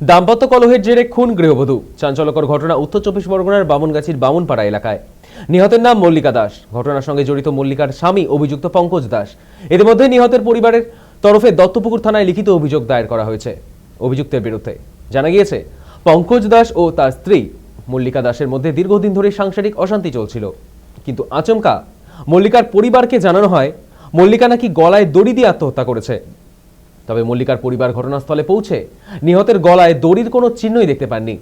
দাম্পত্য কলহের জেরে খুন গৃহবধূ। চাঞ্চল্যকর ঘটনা উত্তর চব্বিশ পরগনার বামনগাছির বামুনপাড়া এলাকায়। নিহতের নাম মল্লিকা দাস। ঘটনার সঙ্গে জড়িত মল্লিকার স্বামী অভিযুক্ত পঙ্কজ দাস। ইতিমধ্যে নিহতের পরিবারের তরফে দত্তপুকুর থানায় লিখিত অভিযোগ দায়ের করা হয়েছে অভিযুক্তের বিরুদ্ধে। জানা গিয়েছে, পঙ্কজ দাস ও তার স্ত্রী মল্লিকা দাসের মধ্যে দীর্ঘদিন ধরে সাংসারিক অশান্তি চলছিল। কিন্তু আচমকা মল্লিকার পরিবারকে জানানো হয়, মল্লিকা নাকি গলায় দড়ি দিয়ে আত্মহত্যা করেছে। তবে মল্লিকার পরিবার ঘটনাস্থলে পৌঁছে নিহতের গলায় দড়ির কোনো চিহ্নই দেখতে পাননি।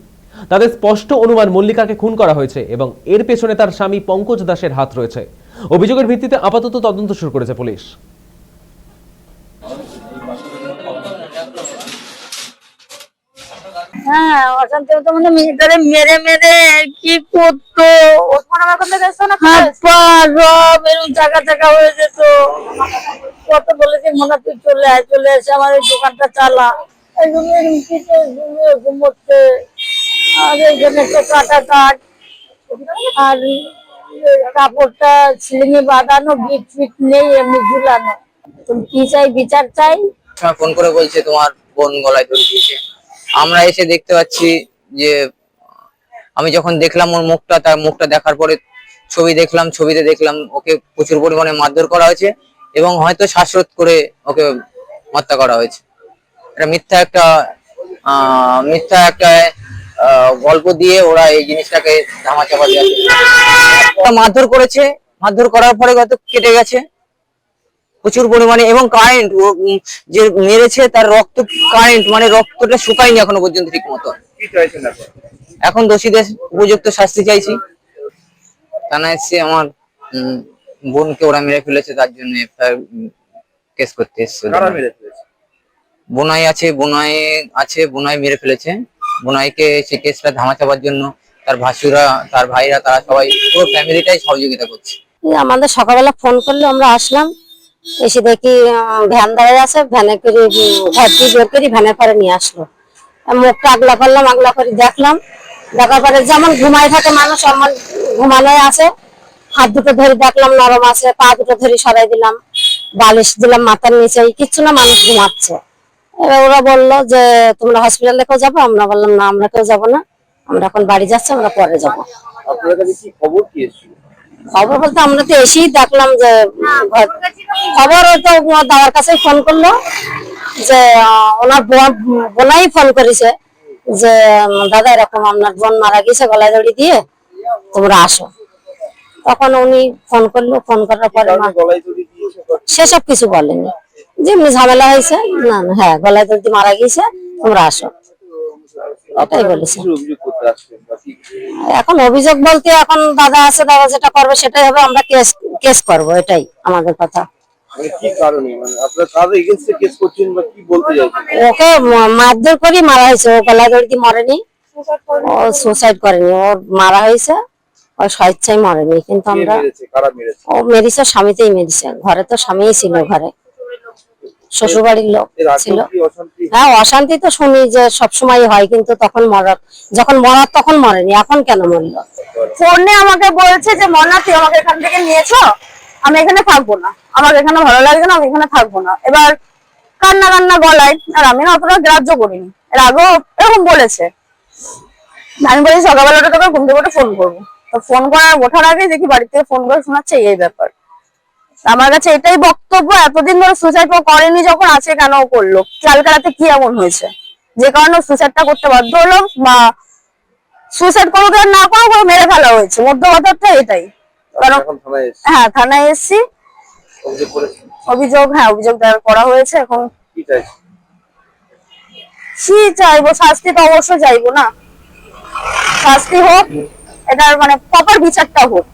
তাদের স্পষ্ট অনুমান মল্লিকাকে খুন করা হয়েছে এবং এর পেছনে তার স্বামী পঙ্কজ দাসের হাত রয়েছে। অভিযোগের ভিত্তিতে আপাতত তদন্ত শুরু করেছে পুলিশ। হ্যাঁ অশান্তি হতো মানে মেয়েটারে মেরে মেরে কি করতো? আমার কথা না? হাত পা সব এরকম চাকা চাকা হয়ে যেত। কত বলেছি মনে হয় তুই চলে আয়, চলে এসে আমার এই দোকানটা চালা। এরকম এরকম কিছু ঘুমিয়ে ঘুমোচ্ছে আর এখানে একটা কাটা কাট আর এই কাপড়টা সিলিংয়ে বাঁধানো বিট ফিট নেই, এমনি ঝুলানো। কি চাই? বিচার চাই? ফোন করে বলছে তোমার বোন গলায় দড়ি দিয়েছে। আমরা এসে দেখতে পাচ্ছি যে, আমি যখন দেখলাম ওর মুখটা, তার মুখটা দেখার পরে ছবি দেখলাম, ছবিতে দেখলাম ওকে প্রচুর পরিমাণে মারধর করা হয়েছে। এবং হয়তো শ্বাসরোধ করে ওকে হত্যা করা হয়েছে। এটা মিথ্যা একটা আহ, মিথ্যা একটা আহ, গল্প দিয়ে ওরা এই জিনিসটাকে ধামাচাপা দিয়ে মারধর করেছে। মারধর করার পরে হয়তো কেটে গেছে। প্রচুর পরিমাণে এবং কারেন্ট যে মেরেছে তার রক্ত কারেন্ট মানে রক্তটা শুকায়নি এখনও পর্যন্ত ঠিক মতো। এখন? দোষীদের উপযুক্ত শাস্তি চাইছি। থানা এসছে আমার উম, বোনকে ওরা মেরে ফেলেছে তার জন্য এফআইআর কেস করতে এসছে কারা মেরে ফেলেছে? বোনাই আছে বোনাই আছে বোনাই মেরে ফেলেছে। বোনাইকে সেই কেসটা ধামাচাবার জন্য তার ভাসুরা তার ভাইরা তারা সবাই পুরো ফ্যামিলিটাই সহযোগিতা করছে। আমাদের সকালবেলা ফোন করল আমরা আসলাম। এসে দেখি আহ, ভ্যান দাঁড়িয়ে আছে ভ্যানে করে ঘর দিয়ে বের করি ভ্যানের পরে নিয়ে আসলো। মুখটা আগলা করলাম আগলা করে দেখলাম। দেখার পরে যেমন ঘুমায় থাকে মানুষ আমার ঘুমানো আছে। হাত দুটো ধরে দেখলাম নরম আছে পা দুটো ধরে সরাই দিলাম বালিশ দিলাম মাথার নিচে কিচ্ছু না মানুষ ঘুমাচ্ছে। এবার ওরা বলল যে তোমরা হসপিটালে কেউ যাব? আমরা বললাম না আমরা কেউ যাব না। আমরা এখন বাড়ি যাচ্ছি আমরা পরে যাব। খবর বলতে আমরা তো এসেই দেখলাম যে খবর ওই তো দাদার কাছে ফোন করল যে ওনার বোন- বোনাই ফোন করেছে যে দাদা এরকম আপনার বোন মারা গেছে গলায় দড়ি দিয়ে তোমরা আসো। তখন উনি ফোন করল ফোন করার পরে সেসব কিছু বলেনি। যেমনি ঝামেলা হয়েছে না না, হ্যাঁ গলায় দর্দি মারা গিয়েছে তোমরা আসো। বলেছে। কি এখন অভিযোগ বলতে এখন দাদা আছে দাদা যেটা করবে সেটাই হবে আমরা কেস কেস করব এটাই আমাদের কথা। মানে মানে ওকে মারধর করে মারা হয়েছে ও গলায় দর্দি মরেনি। ও সুসাইড করেনি ওর মারা হয়েছে। ও স্বেচ্ছায় মরেনি কিন্তু আমরা মেরেছে? কারা মেরেছে? ও মেরিছে স্বামীতেই মেরিছে। ঘরে তো স্বামীই ছিল ঘরে। শ্বশুর বাড়ির লোক ছিল। অশান্তি? হ্যাঁ অশান্তি তো শুনি যে সবসময় হয় কিন্তু তখন মরার যখন মরার তখন মরেনি এখন কেন মরলো? ফোনে আমাকে বলছে যে মনা তুই আমাকে এখান থেকে নিয়েছো? আমি এখানে থাকব না। আমার এখানে ভালো লাগবে না আমি এখানে থাকব না। এবার কান্না কান্না গলায় আর আমি না অতটা গ্রাহ্য করিনি। এর আগেও এরকম বলেছে। আমি বলি সকালবেলাটা তোকে ঘুম থেকে ফোন করব। তো ফোন করার ওঠার আগে দেখি বাড়িতে ফোন করে শোনাচ্ছে এই ব্যাপার। আমার কাছে এটাই বক্তব্য এতদিন ধরে সুসাইড করেনি যখন আছে কেন করল? কালকে রাতে কি এমন হয়েছে? যে কারণে সুসাইডটা করতে বাধ্য হলো বা সুইসাইড করুক আর না ওকে মেরে ফেলা হয়েছে। মধ্য কথাটা এটাই হ্যাঁ থানায় এসেছি। অভিযোগ হ্যাঁ অভিযোগ দায়ের করা হয়েছে এখন কি চাইব? শাস্তি তো অবশ্যই চাইব না। শাস্তি হোক। এটার মানে প্রপার বিচারটা হোক।